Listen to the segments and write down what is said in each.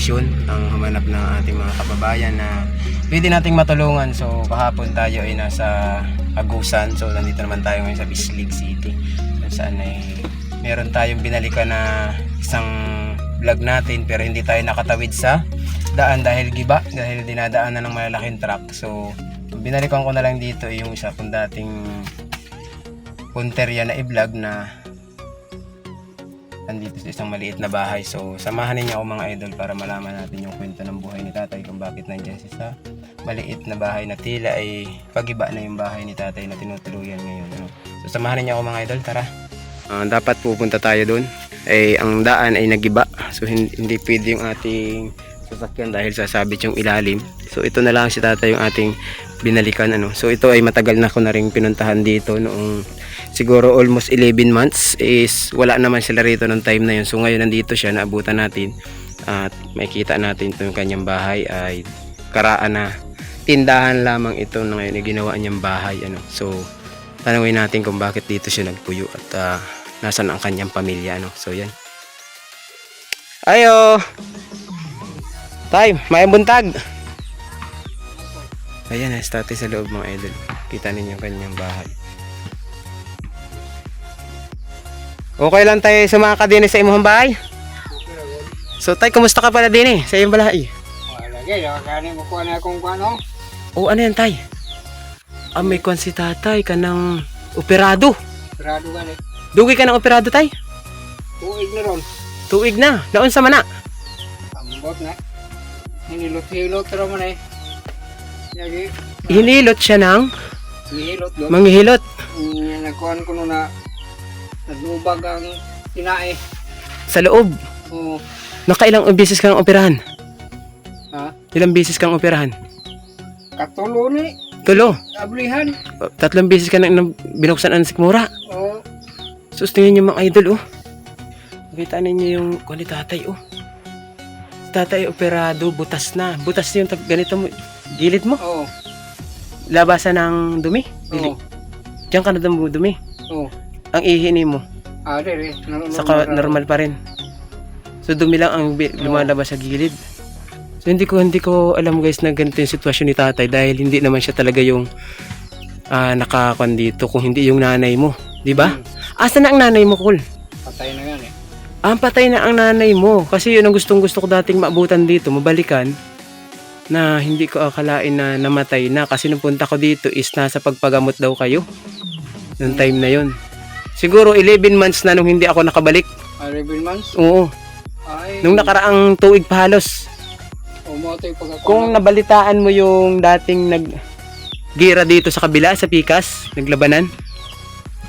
Misyon ang humanap ng ating mga kababayan na pwede nating matulungan. So kahapon tayo ay nasa Agusan. So nandito naman tayo ngayon sa Bislig City. Kung saan ay meron tayong binalikan na isang vlog natin pero hindi tayo nakatawid sa daan dahil giba dahil dinadaanan ng malalaking truck. So binalikan ko na lang dito yung isa kong dating punterya na i-vlog na nandito sa isang maliit na bahay. So, samahan ninyo ako mga idol para malaman natin yung kwento ng buhay ni tatay kung bakit nandyan siya sa maliit na bahay na tila ay pagiba na yung bahay ni tatay na tinutuluyan ngayon. Ano? So, samahan ninyo ako mga idol, tara. Ah, dapat pupunta tayo doon. Eh, ang daan ay nagiba. So, hindi, hindi pwede yung ating sasakyan dahil sasabit yung ilalim. So, ito na lang si tatay yung ating binalikan. Ano? So, ito ay matagal na ko na rin pinuntahan dito noong siguro almost 11 months is wala naman sila rito ng time na yun. So ngayon nandito siya, naabutan natin at makikita natin ito yung kanyang bahay ay karaan na tindahan lamang ito na ngayon ay ginawa niyang bahay. Ano. So tanungin natin kung bakit dito siya nagpuyo at ah, nasan ang kanyang pamilya. Ano. So yan. Ayo! Tay, may buntag! Ayan, eh, tatay sa loob mga idol. Kita ninyo yung kanyang bahay. Okay lang tayo sumaka din sa imong bahay. So tay, kumusta ka pala din eh sa iyong bahay? Wala gay, nakakanin mo ko na kung ano. O ano yan tay? Ah, may kwan si tatay ka ng operado. Sarado ka ni. Dugi ka ng operado tay? Tuig na ron. Tuig na. Naon sa mana? Ambot na. Hinilot-hilot ro man eh. Hinilot siya ng hihilot doon. manghihilot. Mm, Nagkuhan ko na naglubag ang tinae. Sa loob. Oo. Nakailang beses kang operahan? Ha? Ilang beses kang operahan? Katulo ni. Tulo. Ablihan. Tatlong beses ka na nang binuksan ang sikmura. Oo. Sus, tingnan niyo mga idol, oh. Nakita ninyo yung tatay, oh. Tatay operado, butas na. Butas yung tag- ganito mo, gilid mo. Oo. Labasan ng dumi. Dili. Oo. Diyan ka na dumi. dumi. Oo. Ang ihini mo. Ah, dire. Normal. Saka normal pa rin. So dumi lang ang bi- lumalabas sa gilid. So hindi ko hindi ko alam guys na ganito yung sitwasyon ni tatay dahil hindi naman siya talaga yung ah nakakon dito kung hindi yung nanay mo, di ba? Hmm. Asa na ang nanay mo, Kul? Patay na yan eh. Ah, patay na ang nanay mo. Kasi yun ang gustong gusto ko dating maabutan dito, mabalikan. Na hindi ko akalain na namatay na. Kasi nung punta ko dito is nasa pagpagamot daw kayo. Noong time na yun. Siguro 11 months na nung hindi ako nakabalik. Ah, 11 months. Oo. Ay. Nung nakaraang tuig pa halos. Umoto yung pagkakuha. Kung nabalitaan mo yung dating nag gira dito sa kabila, sa Pikas, naglabanan.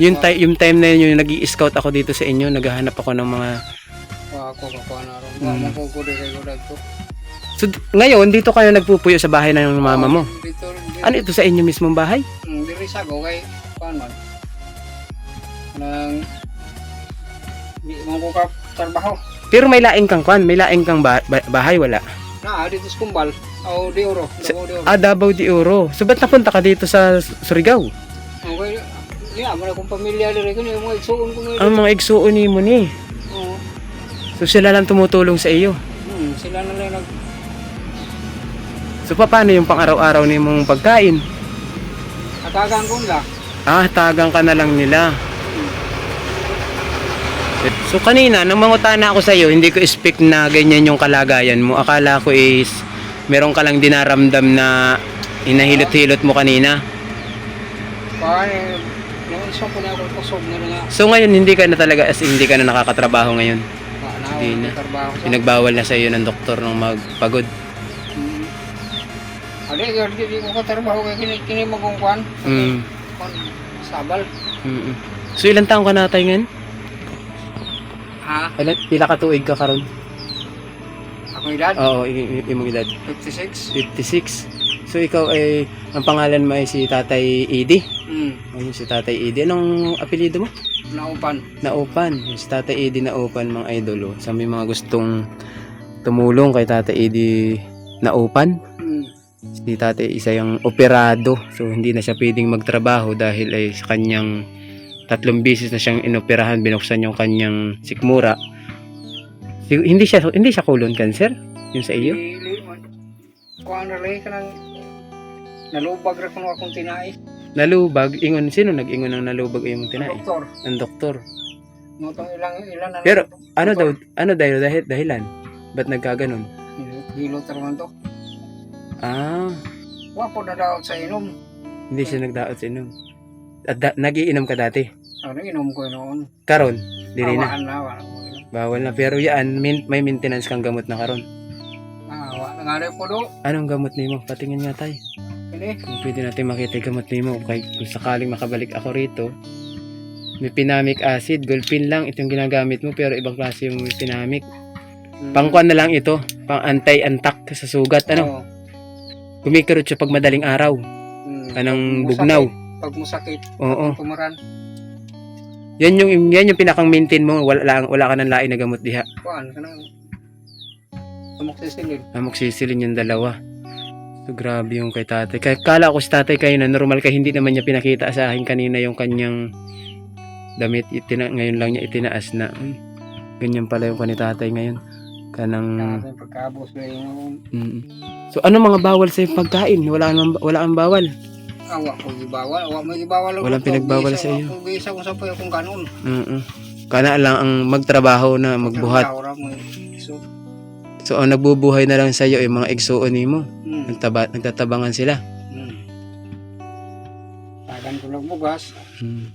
Yung, ti- yung time na yun, yung nag scout ako dito sa inyo, naghahanap ako ng mga Ako kakuha na ron. Mm. Dire ko dagko. So, ngayon, dito kayo nagpupuyo sa bahay ng mama mo. Dito rin. Ano ito sa inyo mismong bahay? Mm, diri sa go kay man. Nang di mo ko ka trabaho. Pero may laing kang kwan, may laing kang ba- ba- bahay, wala. Na dito sa kumbal. O di oro, Davao di oro. Ah, Davao de Oro. So, ba't napunta ka dito sa Surigao? Okay. Yeah, mo na kong pamilya ko ni mo igsuon ko ni. Ang mga igsuon ni mo ni. Oo. So, sila lang tumutulong sa iyo. Hmm, sila na lang nag So, paano yung pang-araw-araw ni mong pagkain? atagan ko la. Ah, tagang ka na lang nila. So kanina, nang mangutana ako sa iyo, hindi ko expect na ganyan yung kalagayan mo. Akala ko is meron ka lang dinaramdam na hinahilot-hilot mo kanina. Nung isa ko na ako kusog na nga. So ngayon, hindi ka na talaga, as in, hindi ka na nakakatrabaho ngayon. Na Hindi na. trabaho sa. Pinagbawal na sa iyo ng doktor ng magpagod. Ade, di di ko ka trabaho kay kini kini magong kuan. Mm. Kuan sabal. mm So ilang taong ka na tayo ngayon? Ha? Ilan, pila ka tuig ka karon? Ako edad? Oo, imong edad. 56? 56. So ikaw ay, ang pangalan mo ay si Tatay Edi? Hmm. Ayun si Tatay Edi. Anong apelido mo? Naupan. Naupan. Si Tatay Edi Naupan, mga idolo. Sa may mga gustong tumulong kay Tatay Edi Naupan. Si Tatay isa yung operado. So hindi na siya pwedeng magtrabaho dahil ay sa kanyang tatlong beses na siyang inoperahan, binuksan yung kanyang sikmura. Sig- hindi siya hindi siya colon cancer yung sa iyo. Nalubag ra kuno akong tinai. Nalubag, ingon sino nag-ingon ng nalubag ay mong tinai? Doktor. Ang doktor. Mo tong ilang ilan na Pero, Ano daw ano dahil dahil dahilan? Ba't nagkaganon? Hilot ra man to. Ah, Wa po na daw sa inom. hindi siya nagdaot sa inom. At da- nagiinom ka dati. Ano inom ko noon. Karon, dili na. Awaan na. Wala ko inom. Bawal na. Pero yan, min- may maintenance kang gamot na karon. Ah, wa na nga rin po do. Anong gamot nimo? Patingin nga tayo. Ini. Kung pwede natin makita yung gamot nimo. Kay, kung sakaling makabalik ako rito, may pinamic acid, gulpin lang itong ginagamit mo pero ibang klase yung pinamic. Pangkuan na lang ito, pang anti-antak sa sugat. Ano? Kumikirot siya pag madaling araw. Hmm. Kanang Pag bugnaw. Pag musakit, Oo. kumaran. Yan yung yan yung pinakang maintain mo. Wala wala ka nang lain na gamot diha. Kuan kanang amoxicillin. Amoxicillin yung dalawa. So grabe yung kay tatay. Kaya kala ko si tatay kayo na normal ka hindi naman niya pinakita sa akin kanina yung kanyang damit itina ngayon lang niya itinaas na uy, ganyan pala yung kani tatay ngayon kanang Kanang pagkabos na yung mm. so ano mga bawal sa pagkain wala nang wala ang bawal awa ko gibawal. Awa mo gibawal. ako. Walang pinagbawal Bisa- sa iyo. Kung bisa kung sa payo kung kanon. mm kana lang ang magtrabaho na magbuhat. So, so ang nagbubuhay na lang sa iyo yung mga igsuon nimo hmm. nagtaba nagtatabangan sila Hmm. Tagan ko lang bugas. mm.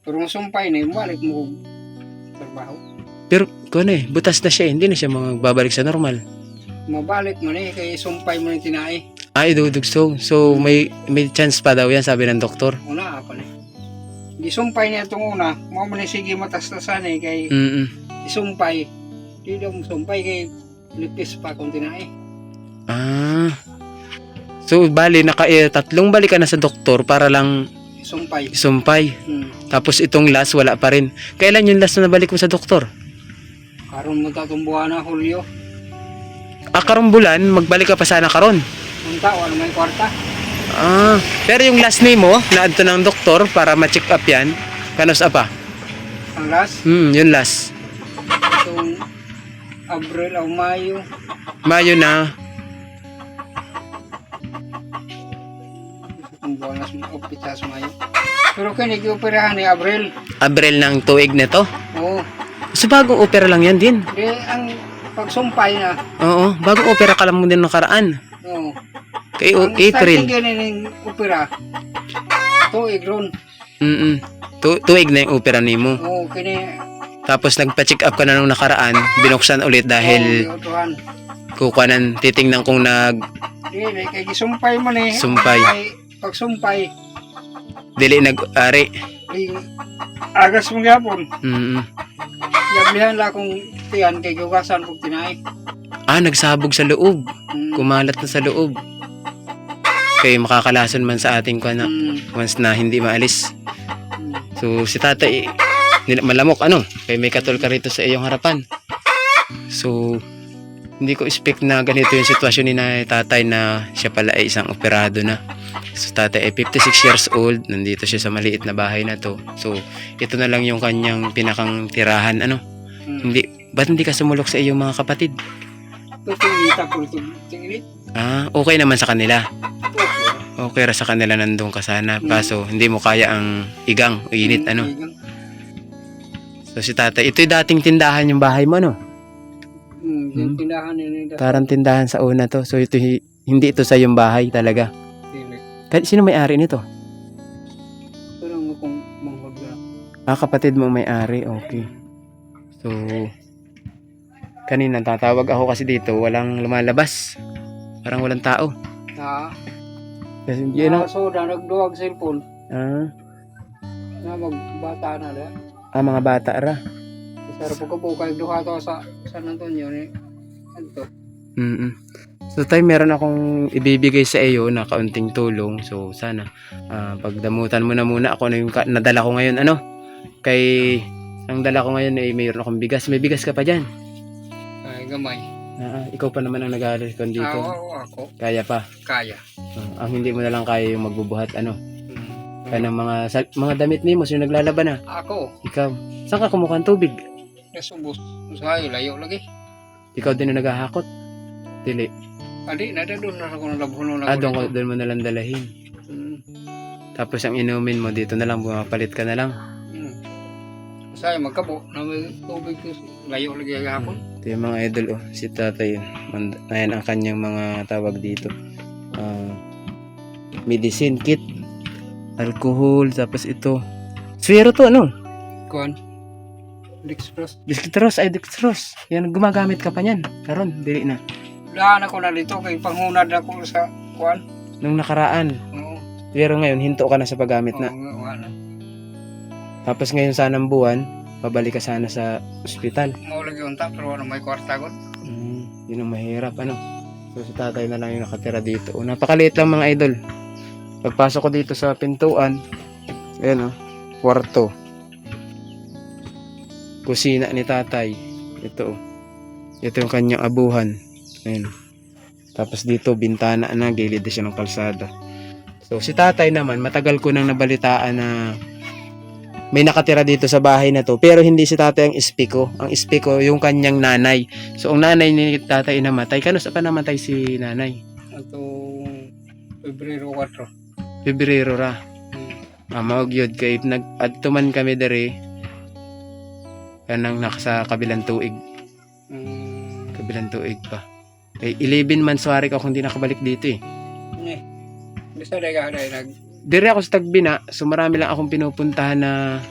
Pero kung sumpay na, balik mo kung trabaho. pero kuno eh butas na siya hindi na siya magbabalik sa normal Mabalik mo na eh, kay sumpay mo na yung tinay. Ay, dudugsong. So, may may chance pa daw yan, sabi ng doktor. Una ako na. Di sumpay niya itong una, mo man sige matastasan eh, kay Mm isumpay. Di daw mo sumpay kay lipis pa kung tinay. Ah. So, bali, naka, eh, tatlong balik ka na sa doktor para lang Sumpay. isumpay. Hmm. Tapos itong last, wala pa rin. Kailan yung last na nabalik mo sa doktor? Karon mo tatumbuhan na Hulyo. Ah, karong bulan, magbalik ka pa sana karon. Unta, wala may kwarta. Ah. Pero yung last name mo, naadto ng doktor para ma-check up yan, kanos apa? Ang last, Hmm, yung last. itong Abril o Mayo. Mayo na. Itong buwan na sum- o pita sa Mayo. Pero kaya nag-operahan ni Abril. Abril ng tuig na to. Oo. So, bagong opera lang yan din. Di, ang pagsumpay na. Oo, bagong opera ka lang mo din nakaraan. Oo. Kay Ang April. starting ganun ng opera. Tuig ron. Mm tu tuig na yung opera nimo. Oo, kini. Tapos nagpa-check up ka na nung nakaraan, binuksan ulit dahil Oo, utuhan. kukuanan, titingnan kung nag Di, di, kay gisumpay mo ni. Sumpay. Kay pagsumpay. dili nag-ari. Di, agas mo gyapon. Mm Yablihan la kung tiyan kay gugasan kung tinay. Ah, nagsabog sa loob. Mm. Kumalat na sa loob. Kaya makakalason man sa ating kuana Mm. once na hindi maalis. Mm. So si tatay malamok ano, kaya may katol ka rito sa iyong harapan. So hindi ko expect na ganito yung sitwasyon ni na tatay na siya pala ay isang operado na. So tatay ay 56 years old, nandito siya sa maliit na bahay na to. So ito na lang yung kanyang pinakang tirahan ano. Mm. Hindi ba't hindi ka sumulok sa iyong mga kapatid? Tutulita po Ah, okay naman sa kanila. Okay ra sa kanila nandun ka sana. Kaso hindi mo kaya ang igang, init ano. So si tatay, ito'y dating tindahan yung bahay mo no? Hmm, Hmm. yung tindahan nila. Parang tindahan sa una to. So ito hi- hindi ito sa yung bahay talaga. Dili. Ka- Sino may-ari nito? Pero nga kung manghod na. Ah, kapatid mo may-ari. Okay. So kanina tatawag ako kasi dito, walang lumalabas. Parang walang tao. Na, Kasi yun na ang, soda, nagduwag cellphone. ah, Na magbata na na. ah, mga bata ra. Sa po po kay duha to sa San Antonio ni adto. Mm So tay, meron akong ibibigay sa iyo na kaunting tulong. So sana ah, pagdamutan mo na muna ako na yung nadala ko ngayon ano. Kay ang dala ko ngayon ay mayroon akong bigas. May bigas ka pa diyan. Ay gamay. Ah, ikaw pa naman ang nag-aaral Ako, dito. ako, ako, Kaya pa. kaya. Ah, ang hindi mo na lang kaya yung magbubuhat ano. Mm. Kaya ng mga mga damit ni mo yung naglalaban na. Ako, Ikaw. Saan ka kumuha ng tubig? nasubos. Usahay, layo lagi. Ikaw din ang naghahakot. Dili. Adi, nada doon na ako nalabhuno na Ah, doon, ko- doon mo na lang dalahin. Mm. Tapos ang inumin mo dito na lang, bumapalit ka na lang. Mm. Usahay, magkabo. Na may tubig ko. Layo lagi hapon. Ito yung mga idol, oh. Si tatay, mand- ayan ang kanyang mga tawag dito. Ah, medicine kit, alcohol, tapos ito. Swero to, ano? Kuan. Dextrose. Dextrose, ay dextrose. Yan, gumagamit ka pa niyan. Karon, dili na. Daan ako na dito kay panghunad ako sa kuan. Nung nakaraan, Oo. pero ngayon, hinto ka na sa paggamit na. Oo, wala. Tapos ngayon sanang buwan, pabalik ka sana sa ospital. Mao lagi unta pero wala may kwarta ko. Mm, yun ang mahirap, ano. So, si tatay na lang yung nakatira dito. Oh, napakaliit lang mga idol. Pagpasok ko dito sa pintuan, ayan oh, kwarto. Kusina ni tatay. Ito oh. Ito yung kanyang abuhan. Ayan. Tapos dito, bintana na, gilid na siya ng kalsada. So, si tatay naman, matagal ko nang nabalitaan na may nakatira dito sa bahay na to. Pero hindi si tatay ang ispiko. Ang ispiko, yung kanyang nanay. So, ang nanay ni tatay namatay. Kano sa pa namatay si nanay? Atong Pebrero 4. Pebrero ra. Hmm. Ah, maog yun. Kay nag-adtuman kami dere. Kanang nasa kabilang tuig. Hmm. Kabilang tuig pa. Kay 11 months wari ka kung di nakabalik dito eh. Eh. Bisa day ka day nag Dire ako sa Tagbina, so marami lang akong pinupuntahan na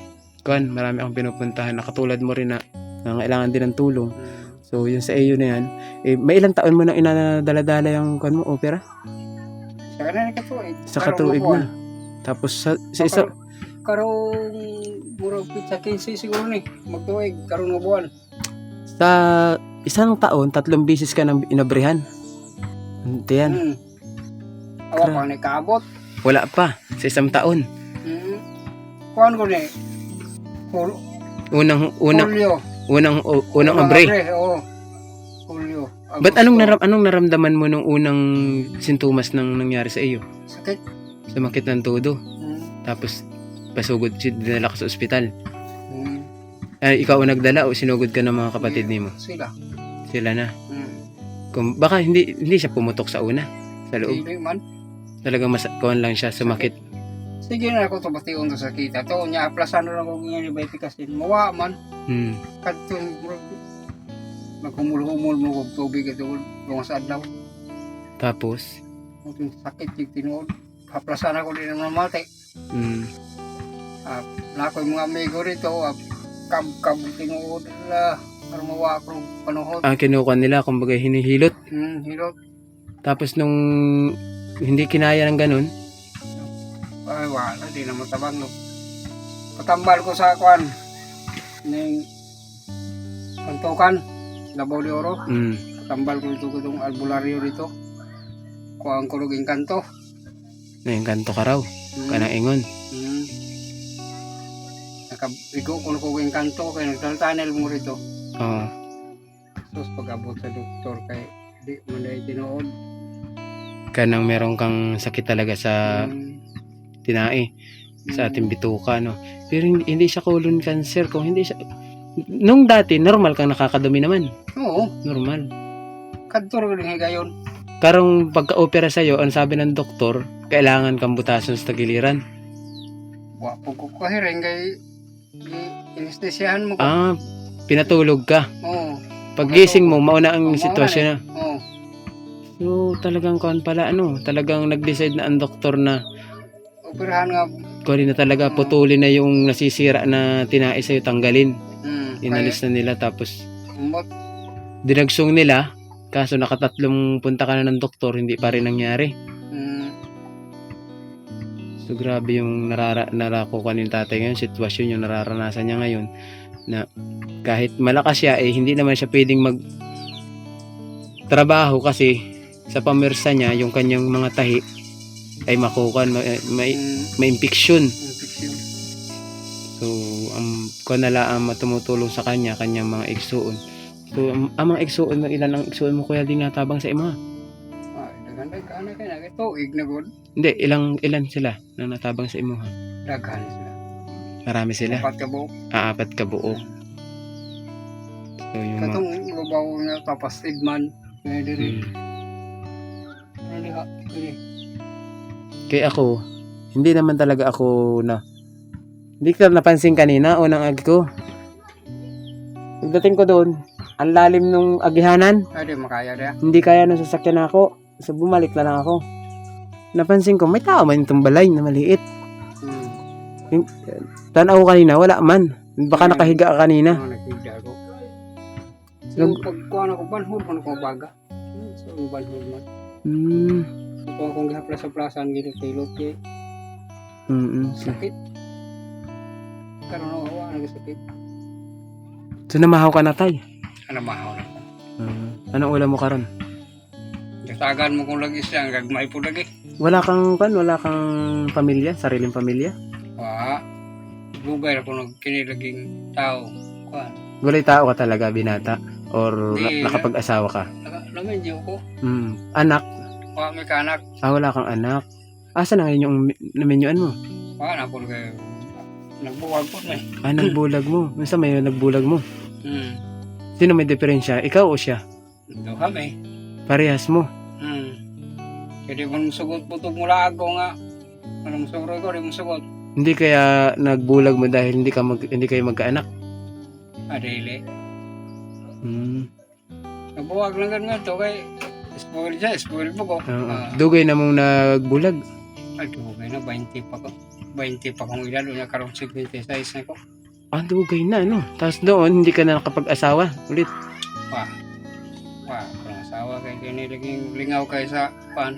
kuan, marami akong pinupuntahan na katulad mo rin na nangailangan din ng tulong. So, yun sa iyo na yan. Eh, may ilang taon mo nang inadala-dala yung kuan mo, opera? sa kanan ka tuig. Sa katuig na. Tapos sa, sa isa, karong murag pizza 15 siguro ni magtuig karong buwan. sa isang taon, tatlong bisis ka nang inabrihan. Ito yan. Hmm. Awa pa ni kaabot. Wala pa. Sa isang taon. Hmm. Kuan ko ni. Hul Unang, unang, Hulyo. unang, u- unang abre. Oo. Hulyo. Ba't anong, naram, anong naramdaman mo nung unang sintomas nang nangyari sa iyo? Sakit. Sumakit ng todo. Hmm. Tapos, pasugod, dinala ka sa ospital. Hmm. Ay, ikaw ang nagdala o sinugod ka ng mga kapatid ni mo? Sila. Sila na. Hmm. Kung, baka hindi, hindi siya pumutok sa una. Sa loob. Dili man. Talagang mas, kuhan lang siya, sumakit. Sige na ako to bation to sa kita. To nya aplasan na ako ng diabetes kasi mawa man Hmm. kadto magkumul-humul mo og tubig ito mga sa adlaw. Tapos, Kung sakit yung tinuod. Aplasan ako din ng mate. hmm. Ah, na ako yung mga amigo rito, ah, kab-kab tinuod la para mawa ako ng panuhod. ang kinukuha nila, kumbaga hinihilot. Hmm, hilot. Tapos nung hindi kinaya ng ganun, Ay, wala, di na matabang no. Patambal ko sa kwan. Ning kantukan. Labaw de Oro. mm, Patambal ko dito itong albularyo dito. Kuhaan ko luging kanto. naingkanto ka raw, Hmm. kanang ingon. Hmm. Nakabigo ko yung kanto kaya nagtal-tunnel mo rito. Oo. Tapos pag-abot sa doktor kay di mo na tinuod. kanang meron kang sakit talaga sa Hmm. tinae, sa Hmm. ating bituka, no. Pero hindi, hindi siya colon cancer, kung hindi siya, nung dati, normal kang nakakadumi naman. Oo, Normal. kanto rin yung higayon. Karong pagka-opera sa'yo, ang sabi ng doktor, kailangan kang butasan sa tagiliran. Wa po ko kahiring kay inestesyahan mo ko. Ah, pinatulog ka. Oo. Paggising mo, mauna ang Oo, sitwasyon na. Oo. So, talagang kuan pala, ano, talagang nag-decide na ang doktor na Operahan nga. kunin na talaga, putulin na yung nasisira na tinae sa'yo, tanggalin. Hmm. Inalis na nila, tapos Umot. dinagsong nila, kaso nakatatlong punta ka na ng doktor, hindi pa rin nangyari. So, grabe yung narara, narako ka ni tatay ngayon, sitwasyon yung nararanasan niya ngayon, na kahit malakas siya eh hindi naman siya pwedeng mag trabaho kasi sa pamersa niya yung kanyang mga tahi ay makukan may may, Mm, may infection so ang um, nala ang matumutulong sa kanya kanyang mga igsuon so ang, ang mga igsuon mo ilan ang igsuon mo kuya din natabang sa imo Ah, daghan ka na kay na tuig na gud. hindi ilang ilan sila na natabang sa imo Daghan sila. marami sila Apat ka buok. aapat ka buo so yung mga Katong babaw nga tapastid man. Nga diri. Hmm. Ano ka? Kaya ako, hindi naman talaga ako na hindi ka napansin kanina unang ag ko. Pagdating ko doon, ang lalim nung agihanan, Ay, di makaya dia. hindi kaya nung sasakyan ako. So bumalik na lang ako. Napansin ko, may tao man itong balay na maliit. Hmm. Tanaw ko kanina, wala man. Baka nakahiga ka kanina. Ano nakita ko. So, Nag- pagkuhan ako, banhod man ako baga. So, banhod man. Hmm. Kung akong gihaplas sa plasan, gito kilot kay Mm sakit. Karoon ako, awa, nagsakit. So namahaw ka na tay. Ano mahaw na. Hmm. Anong ulam mo karon? Datagan mo kung lagi siya, gagmay po lagi. Wala kang kan, wala kang pamilya, sariling pamilya? Wa, lugay ako nagkinilaging tao. Kuhan. Walay tao ka talaga, binata? Or Hindi. nakapag-asawa ka? Namedyo ko. Mm. Anak? Wa, may kanak. Ah, wala kang anak. Asa na ngayon yung namenyuan mo? Wa, na po kayo. Nagbuwag po na eh. Ah, nagbulag mo. Minsan may nagbulag mo. Hmm. Sino may diferensya? Ikaw o siya? Ito kami. Parehas mo. Kaya kung sugot po mula ako nga. Anong suro ko, di mo sugot. Hindi kaya nagbulag mo dahil hindi ka mag, hindi kayo magkaanak. Adili. Hmm. Nagbuwag lang ganun nga ito kay spoil siya, spoil po ko. Oo. Ah, Dugay na mong nagbulag. ay, dugay na, 20 pa ko. 20 pa kong ilan, doon karoon 56 na ko. Ah, dugay na, no? Tapos doon, hindi ka na nakapag-asawa ulit. Pa. Pa, kung asawa kay kini laging lingaw kay sa pan.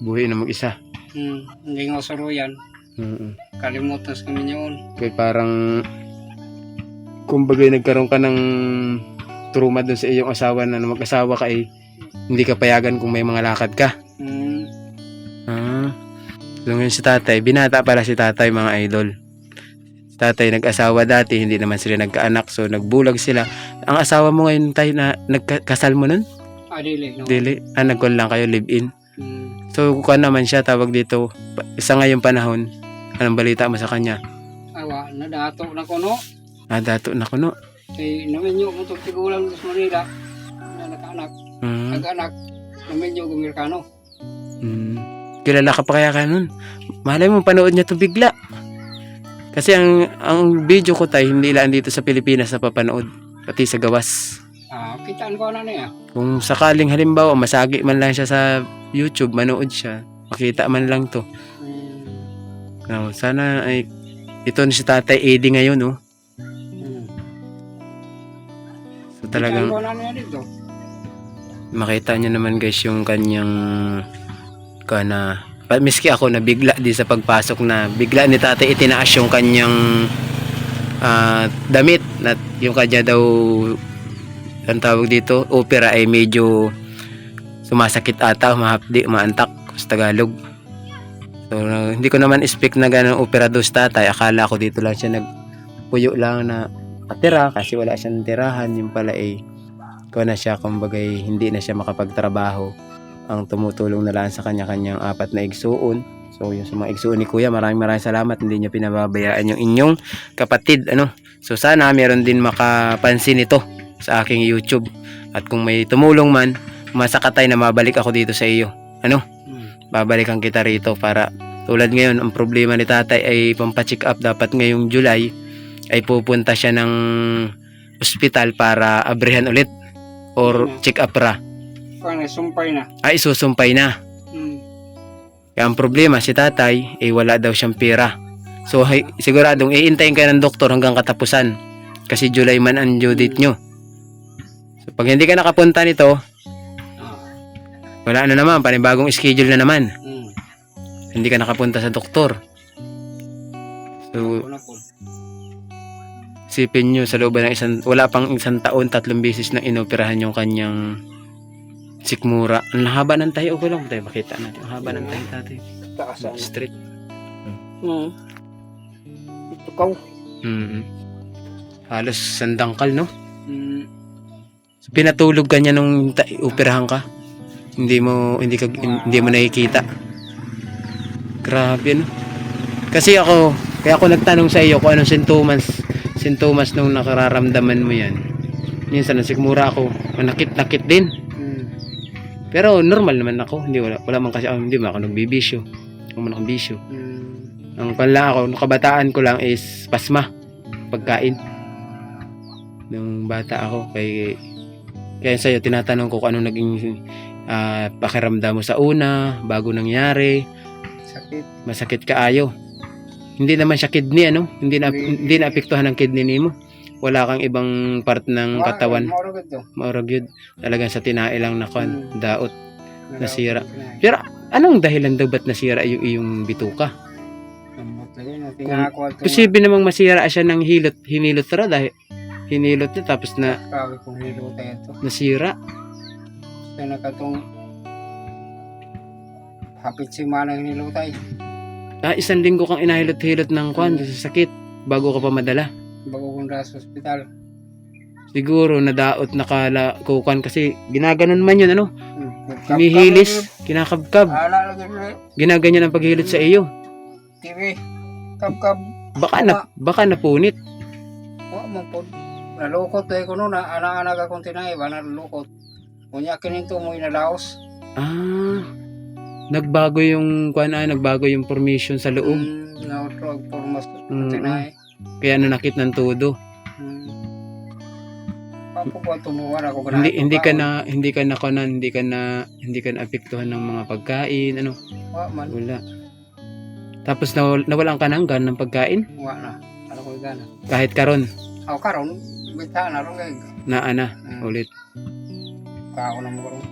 Buhay na mag-isa. Hmm, lingaw sa ruyan. Mm Kalimutan sa kami yun. Kaya parang, kumbaga nagkaroon ka ng trauma doon sa iyong asawa na mag-asawa ka eh, hindi ka payagan kung may mga lakad ka. Hmm, Ah. So ngayon si tatay, binata pala si tatay mga idol. Si tatay nag-asawa dati, hindi naman sila nagkaanak. So nagbulag sila. Ang asawa mo ngayon tayo na nagkasal mo nun? adili. No? Dili. Ah, nagkon lang kayo, live-in. Hmm, So kuha naman siya, tawag dito. Sa ngayong panahon, anong balita mo sa kanya? awa, nadato na ko no. Ah, dato na kuno. Kay namin yung mutog tigulang sa Manila. Na nakaanak. Mm. Nag-anak. Namin yung Amerikano. Mm. Kilala ka pa kaya ka nun? Malay mo, panood niya to bigla. Kasi ang ang video ko tayo, hindi lang dito sa Pilipinas na papanood. Pati sa gawas. Ah, kitaan ko na niya. Kung sakaling halimbawa, masagi man lang siya sa YouTube, manood siya. Makita man lang to. Hmm. No, sana ay ito na si Tatay Eddie ngayon, oh. Hmm. So talagang makita niyo naman guys yung kanyang kana miski ako na bigla di sa pagpasok na bigla ni tatay itinaas yung kanyang ah, damit na yung kanya daw ang tawag dito opera ay medyo sumasakit ata mahapdi maantak sa Tagalog. So na- hindi ko naman expect na ganun opera dos tatay. Akala ko dito lang siya nagpuyo lang na atira kasi wala siyang tirahan. Yung pala eh ko na siya kumbagay hindi na siya makapagtrabaho. Ang tumutulong na lang sa kanya-kanyang apat na igsuon. So yung sa mga igsuon ni kuya maraming maraming salamat. Hindi niya pinababayaan yung inyong kapatid ano? So sana meron din makapansin ito sa aking youtube. At kung may tumulong man masakatay na mabalik ako dito sa iyo ano Hmm. babalikan kita rito para tulad ngayon ang problema ni tatay ay pampacheck up dapat ngayong July ay pupunta siya ng ospital para abrihan ulit or check up ra Kaya sumpay na. ay susumpay na Hmm. kaya ang problema si tatay ay wala daw siyang pera so hay, siguradong iintayin ka ng doktor hanggang katapusan kasi July man ang due date nyo so pag hindi ka nakapunta nito. Wala na naman panibagong schedule na naman Hmm. hindi ka nakapunta sa doktor so Wala po. si Isipin nyo, sa loob ng isang, wala pang isang taon, tatlong beses na inoperahan yung kanyang sikmura. Ang haba ng tayo, okay lang tayo, makita natin. Ang haba ng tayo, tatay. Taasan. Straight. Hmm. Ito kaw. mm Halos sandangkal, no? So, pinatulog ka niya nung ta- operahan ka. Hindi mo hindi ka hindi mo nakikita. Grabe no. Kasi ako, kaya ako nagtanong sa iyo kung anong sintomas, sintomas nung nakararamdaman mo 'yan. Minsan nasikmura ako, manakit-nakit din. Hmm. Pero normal naman ako, hindi wala wala man kasi ako, hindi man ako nagbibisyo. Ako man akong bisyo. Hmm. Ang panla ako, nung kabataan ko lang is pasma, pagkain. Nung bata ako, kay kaya sa'yo, tinatanong ko kung ano naging ah, pakiramdam mo sa una, bago nangyari, Sakit. masakit ka ayo. Hindi naman siya kidney, ano? Hindi na, Hindi. hindi naapektuhan ng kidney nimo. Wala kang ibang part ng katawan. Maurag yun. Talagang sa tinae lang na kwan, Hmm. daot. Nasira. Pero anong dahilan daw ba't nasira yung iyong bituka? Posible namang masira siya ng hilot, hinilot ra dahil hinilot niya tapos na nasira. Kaya nakatong hapit si Manang hilutay. Ah, isang linggo kang inahilot-hilot ng kwan sa sakit bago ka pa madala. Bago kong sa ospital. Siguro nadaot nakala kukan kasi ginaganon man yun ano. Hmm. Hinihilis, kinakabkab. Lagi ulit. Ginaganyan ang paghilot sa iyo. TV. Kap-kap. Baka na baka napunit. Wa mo po. Nalukot tayo ko noon. Anak-anak akong tinay. Ba nalukot. Kunya kininto mo inalaos. Ah. Nagbago yung kwan ah, nagbago yung formation sa loob. Hmm. Nautro. Pormas. Mm. Tinay. Kaya nanakit ng todo. Papo ko tumuwan ako. Hindi hindi ka na hindi ka na kanan, hindi ka na hindi ka na apektuhan ng mga pagkain, ano? Wa man. Wala. Tapos nawal, nawalan ka ng gan ng pagkain Wa na. Ano ko gana. kahit karon Ako karon. Bita na ron kay. na ana Hmm. ulit. Kao na mo karon.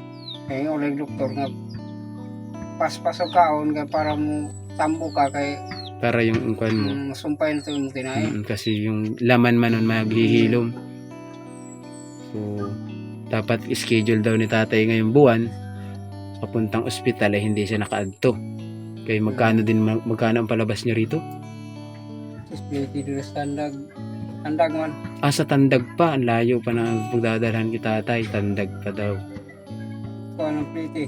Kaya ulit doktor nga. Paspas o kaon kay para mo tambo ka kay Para yung kwan mo. mm, sumpay na yung tinay. Mm, kasi yung laman man nun maghihilom. So, dapat schedule daw ni tatay ngayong buwan papuntang ospital ay hindi siya nakaadto. Kaya magkano din mag- magkano ang palabas niya rito? Pwede dito sa tandag. Tandag man. Ah, sa tandag pa. Ang layo pa na pagdadalhan ni tatay. Tandag pa daw. Kuha ng plite.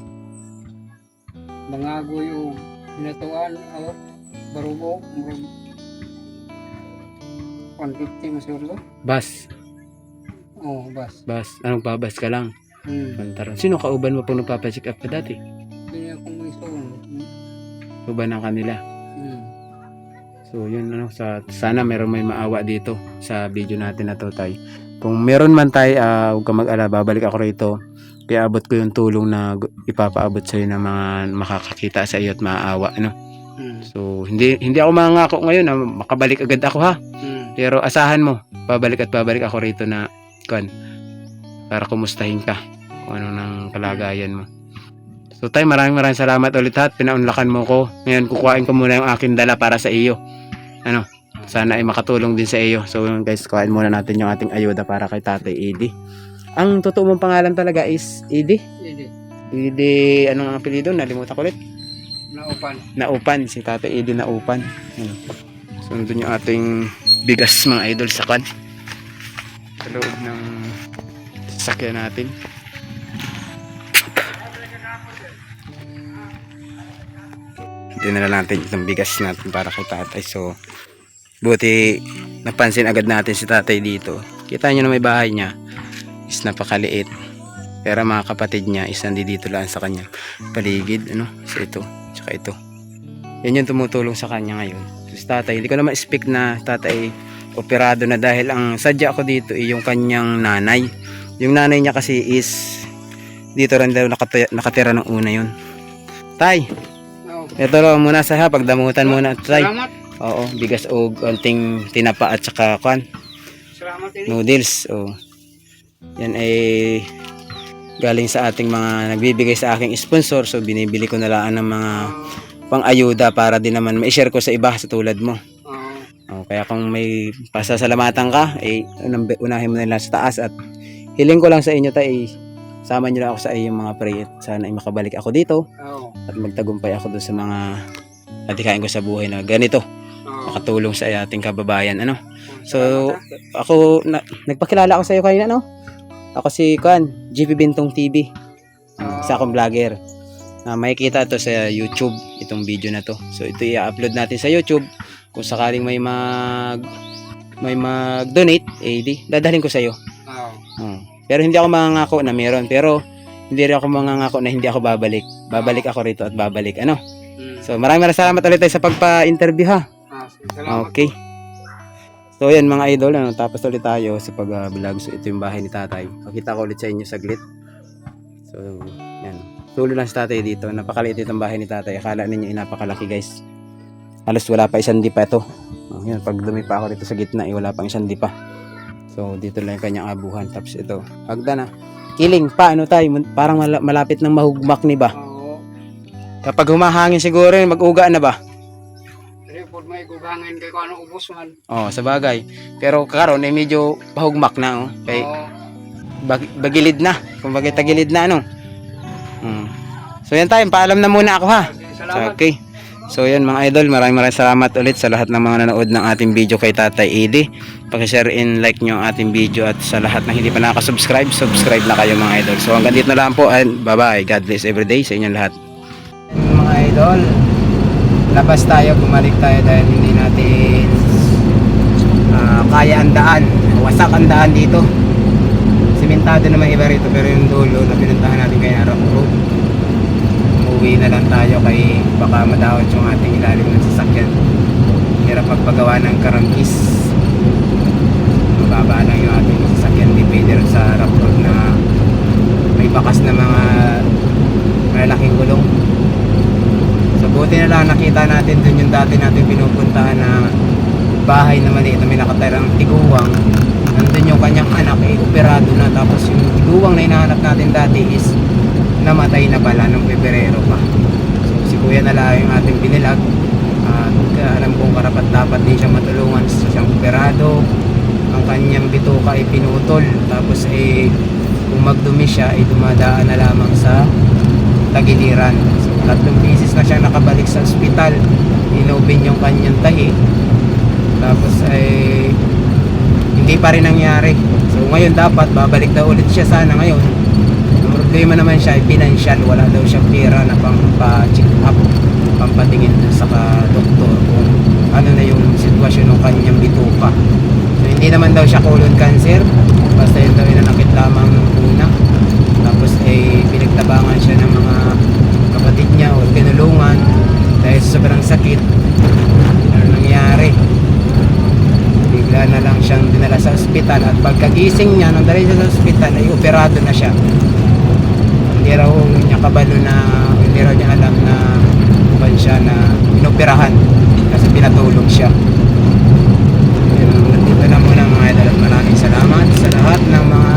Mangago yung pinatuan. O, barubo. murag 150 masiguro. Bas. Oo, bas. Bas. Anong babas ka lang? Hmm. Pantaron. Sino kauban mo pag nagpapacheck up ka dati? Hindi akong may soon. Uban ng kanila. So yun ano sa sana meron may maawa dito sa video natin na to tay. Kung meron man tay ah, huwag ka mag-alala babalik ako rito. Kaya abot ko yung tulong na ipapaabot sa ng mga makakakita sa iyo at maaawa ano. Hmm. So hindi hindi ako mangako ngayon na makabalik agad ako ha. Hmm. Pero asahan mo, babalik at babalik ako rito na kan para kumustahin ka kung ano ng kalagayan mo. So tay, maraming maraming salamat ulit ha at pinaunlakan mo ko. Ngayon kukuhain ko muna yung aking dala para sa iyo. Ano? Sana ay makatulong din sa iyo. So yun guys, kuhain muna natin yung ating ayuda para kay Tatay Edi. Ang totoo mong pangalan talaga is Edi. Hindi. Edi, anong ang apelido? Nalimutan ko ulit. Naupan. Naupan, si Tatay Edi Naupan. Ano. So nandun yung ating bigas mga idol sa kan. Sa loob ng sasakyan natin. Dinala natin itong bigas natin para kay tatay. So, buti napansin agad natin si tatay dito. Kita nyo na may bahay niya is napakaliit. Pero mga kapatid niya is nandito lang sa kanya paligid. Ano? So ito, tsaka ito. Yan yung tumutulong sa kanya ngayon. So, si tatay, hindi ko naman speak na tatay operado na dahil ang sadya ko dito ay yung kanyang nanay. Yung nanay niya kasi is dito rin daw nakatira, nakatira una yun. Tay. Ito lang muna sa ha, pagdamutan muna tay. Salamat. Oo, bigas o konting tinapa at saka kwan, Salamat ini. noodles. Oh. Yan ay galing sa ating mga nagbibigay sa aking sponsor. So binibili ko na lang ng mga pang-ayuda para din naman ma-share ko sa iba sa tulad mo. Oh, kaya kung may pasasalamatan ka, eh, unahin mo na lang sa taas at hiling ko lang sa inyo tay, eh, sama nyo lang ako sa iyong mga pray at sana ay makabalik ako dito Oo. at magtagumpay ako doon sa mga natikain ko sa buhay na ganito, Oo. makatulong sa ating kababayan. Ano? So, ako, na, nagpakilala ako sa iyo kanina, no? Ako si Kuan, GP Bintong TV. ah. Isa akong vlogger. Na makikita to sa YouTube, itong video na to. So, ito i-upload natin sa YouTube. Kung sakaling may mag may mag-donate, eh, di, dadalhin ko sa iyo. Oo. Hmm. Pero hindi ako mangangako na meron. Pero, hindi rin ako mangangako na hindi ako babalik. Babalik ako rito at babalik. Ano? Mm. So, maraming maraming salamat ulit tayo sa pagpa-interview ha. Ah. Okay. So yan mga idol, ano, tapos ulit tayo sa pag-vlog. So ito yung bahay ni tatay. Pakita ko ulit sa inyo saglit. So yan. Tulo lang si tatay dito. Napakaliit itong bahay ni tatay. Akala ninyo eh, napakalaki guys. Halos wala pa isang dipa ito. Oh, yan, pag dumi pa ako dito sa gitna, eh, wala pang isang dipa. So dito lang yung kanyang abuhan. Tapos ito, hagdan na. Kiling pa, ano tayo, parang mala- malapit ng mahugmak ni ba? Oo. Kapag humahangin siguro, yun, mag-uga na ba? Report may gugangin kay kung ano ubos man. Oh, sa bagay. Pero karon ay medyo pahugmak na oh. Kay Oo. bag, bagilid na. Kung bagay tagilid na ano. Hmm. So yan tayo, paalam na muna ako ha. Salamat. Okay. So yan mga idol, maraming maraming salamat ulit sa lahat ng mga nanood ng ating video kay Tatay Edi. Paki-share and like nyo ang ating video at sa lahat ng hindi pa nakaka-subscribe, subscribe na kayo mga idol. So hanggang dito na lang po and bye-bye. God bless everyday sa inyong lahat. Mga idol, labas tayo, bumalik tayo dahil hindi natin ah, kaya ang daan. Wasak ang daan dito. Simentado naman iba rito pero yung dulo na pinuntahan natin kay Arrow Road. Umuwi na lang tayo kay baka madawat yung ating ilalim ng sasakyan. Hirap magpagawa ng karangkis. Mababa lang yung ating sasakyan. Rin sa rough road na may bakas na mga malalaking gulong. So buti na lang nakita natin dun yung dati natin pinupuntahan na bahay na maliit na may nakatirang tiguwang. Nandun yung kanyang anak eh operado na tapos yung tiguwang na hinahanap natin dati is namatay na pala nung Pebrero pa. So si Kuya na lang yung ating binilag at uh, alam kong karapat dapat din siya matulungan sa siyang operado. Ang kanyang bituka ay pinutol tapos eh kung magdumi siya ay dumadaan na lamang sa tagiliran. So, tatlong beses na siya nakabalik sa ospital. Inubin yung kanyang tahi. Tapos ay hindi pa rin nangyari. So ngayon dapat babalik daw ulit siya sana ngayon. Problema naman siya ay financial. Wala daw siyang pera na pang pa-check up, pampatingin sa ka- doktor kung ano na yung sitwasyon ng kanyang bituka. So hindi naman daw siya colon cancer. Basta yun daw inanakit lamang nung una. Tapos ay pinagtabangan siya ng mga kapatid niya o tinulungan dahil sobrang sakit. Ano nangyari? Bigla na lang siyang dinala sa ospital at pagkagising niya, nung dali sa ospital ay operado na siya. Hindi raw niya kabalo na, hindi raw niya alam na ban siya na inoperahan kasi pinatulog siya. Yun, Nandito na muna mga idol at maraming salamat sa lahat ng mga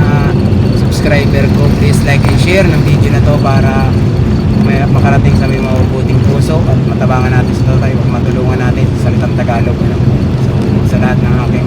subscriber ko. Please like and share ng video na to para may makarating sa may mabubuting puso at matabangan natin sa tatay at matulungan natin sa salitang Tagalog. Ano? So, sa lahat ng aking